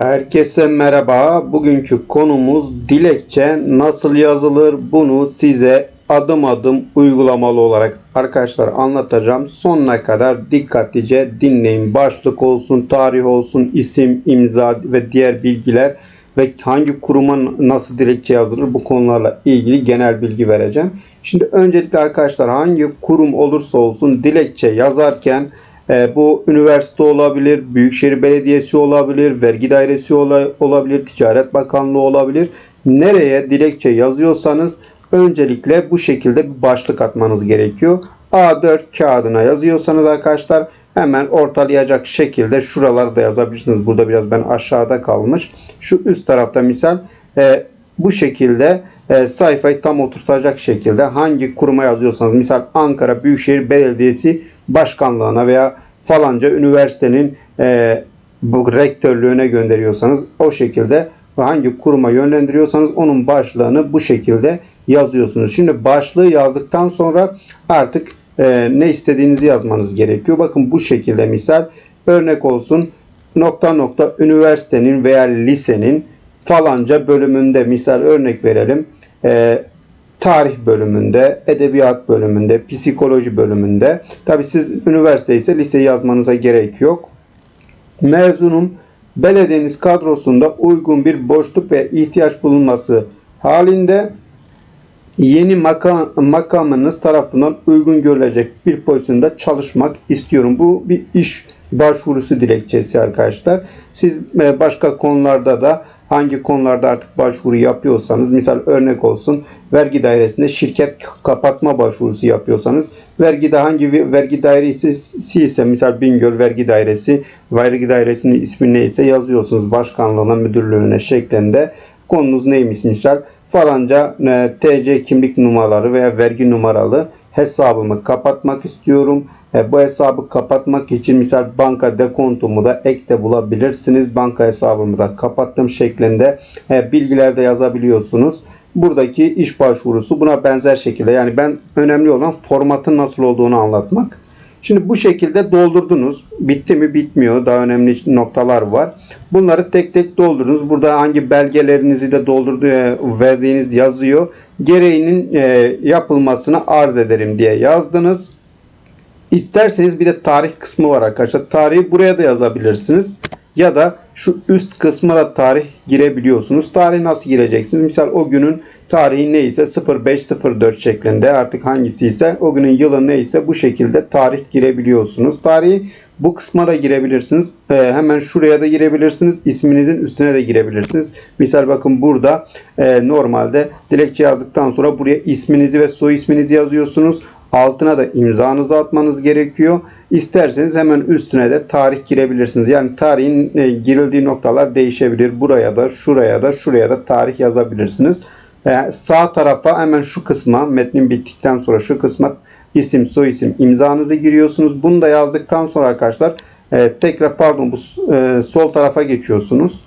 Herkese merhaba. Bugünkü konumuz dilekçe nasıl yazılır? Bunu size adım adım uygulamalı olarak arkadaşlar anlatacağım. Sonuna kadar dikkatlice dinleyin. Başlık olsun, tarih olsun, isim, imza ve diğer bilgiler ve hangi kuruma nasıl dilekçe yazılır bu konularla ilgili genel bilgi vereceğim. Şimdi öncelikle arkadaşlar hangi kurum olursa olsun dilekçe yazarken e, bu üniversite olabilir, Büyükşehir Belediyesi olabilir, vergi dairesi ola- olabilir, Ticaret Bakanlığı olabilir. Nereye dilekçe yazıyorsanız öncelikle bu şekilde bir başlık atmanız gerekiyor. A4 kağıdına yazıyorsanız arkadaşlar hemen ortalayacak şekilde şuralarda yazabilirsiniz. Burada biraz ben aşağıda kalmış. Şu üst tarafta misal e, bu şekilde e, sayfayı tam oturtacak şekilde hangi kuruma yazıyorsanız misal Ankara Büyükşehir Belediyesi Başkanlığına veya falanca üniversitenin e, bu rektörlüğüne gönderiyorsanız o şekilde hangi kuruma yönlendiriyorsanız onun başlığını bu şekilde yazıyorsunuz. Şimdi başlığı yazdıktan sonra artık e, ne istediğinizi yazmanız gerekiyor. Bakın bu şekilde misal örnek olsun nokta nokta üniversitenin veya lisenin falanca bölümünde misal örnek verelim. E, tarih bölümünde, edebiyat bölümünde, psikoloji bölümünde. Tabi siz üniversite ise lise yazmanıza gerek yok. Mezunun belediyeniz kadrosunda uygun bir boşluk ve ihtiyaç bulunması halinde yeni makam, makamınız tarafından uygun görülecek bir pozisyonda çalışmak istiyorum. Bu bir iş başvurusu dilekçesi arkadaşlar. Siz e, başka konularda da hangi konularda artık başvuru yapıyorsanız misal örnek olsun vergi dairesinde şirket kapatma başvurusu yapıyorsanız vergide hangi vergi dairesi ise misal Bingöl vergi dairesi vergi dairesinin ismi neyse yazıyorsunuz başkanlığına müdürlüğüne şeklinde. Konunuz neymiş misal? Falanca e, TC kimlik numaraları veya vergi numaralı hesabımı kapatmak istiyorum. E, bu hesabı kapatmak için misal banka dekontumu da ek de bulabilirsiniz. Banka hesabımı da kapattım şeklinde e, bilgiler de yazabiliyorsunuz. Buradaki iş başvurusu buna benzer şekilde yani ben önemli olan formatın nasıl olduğunu anlatmak. Şimdi bu şekilde doldurdunuz. Bitti mi bitmiyor. Daha önemli noktalar var. Bunları tek tek doldurunuz. Burada hangi belgelerinizi de doldurdu e, verdiğiniz yazıyor. Gereğinin e, yapılmasını arz ederim diye yazdınız. İsterseniz bir de tarih kısmı var arkadaşlar. Tarihi buraya da yazabilirsiniz. Ya da şu üst kısma da tarih girebiliyorsunuz. Tarih nasıl gireceksiniz? Misal o günün tarihi neyse 0504 şeklinde artık hangisi ise o günün yılı neyse bu şekilde tarih girebiliyorsunuz. Tarihi bu kısma da girebilirsiniz. Ee, hemen şuraya da girebilirsiniz. İsminizin üstüne de girebilirsiniz. Misal bakın burada e, normalde dilekçe yazdıktan sonra buraya isminizi ve soy isminizi yazıyorsunuz. Altına da imzanızı atmanız gerekiyor. İsterseniz hemen üstüne de tarih girebilirsiniz. Yani tarihin e, girildiği noktalar değişebilir. Buraya da, şuraya da, şuraya da tarih yazabilirsiniz. E, sağ tarafa hemen şu kısma, metnin bittikten sonra şu kısma isim, soy isim, imzanızı giriyorsunuz. Bunu da yazdıktan sonra arkadaşlar e, tekrar pardon bu e, sol tarafa geçiyorsunuz.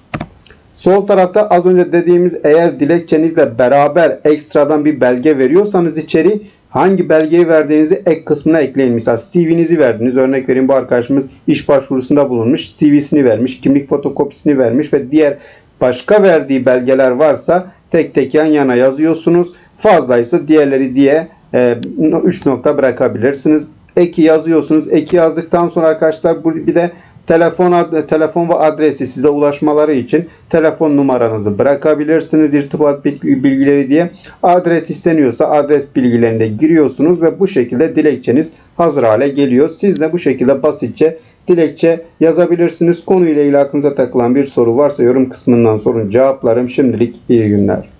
Sol tarafta az önce dediğimiz eğer dilekçenizle beraber ekstradan bir belge veriyorsanız içeri hangi belgeyi verdiğinizi ek kısmına ekleyin. Mesela CV'nizi verdiniz. Örnek vereyim bu arkadaşımız iş başvurusunda bulunmuş. CV'sini vermiş, kimlik fotokopisini vermiş ve diğer başka verdiği belgeler varsa tek tek yan yana yazıyorsunuz. Fazlaysa diğerleri diye 3 nokta bırakabilirsiniz. Eki yazıyorsunuz. Eki yazdıktan sonra arkadaşlar bir de telefon telefon ve adresi size ulaşmaları için telefon numaranızı bırakabilirsiniz. irtibat bilgileri diye adres isteniyorsa adres bilgilerini de giriyorsunuz ve bu şekilde dilekçeniz hazır hale geliyor. Siz de bu şekilde basitçe dilekçe yazabilirsiniz. Konuyla ilgili aklınıza takılan bir soru varsa yorum kısmından sorun cevaplarım. Şimdilik iyi günler.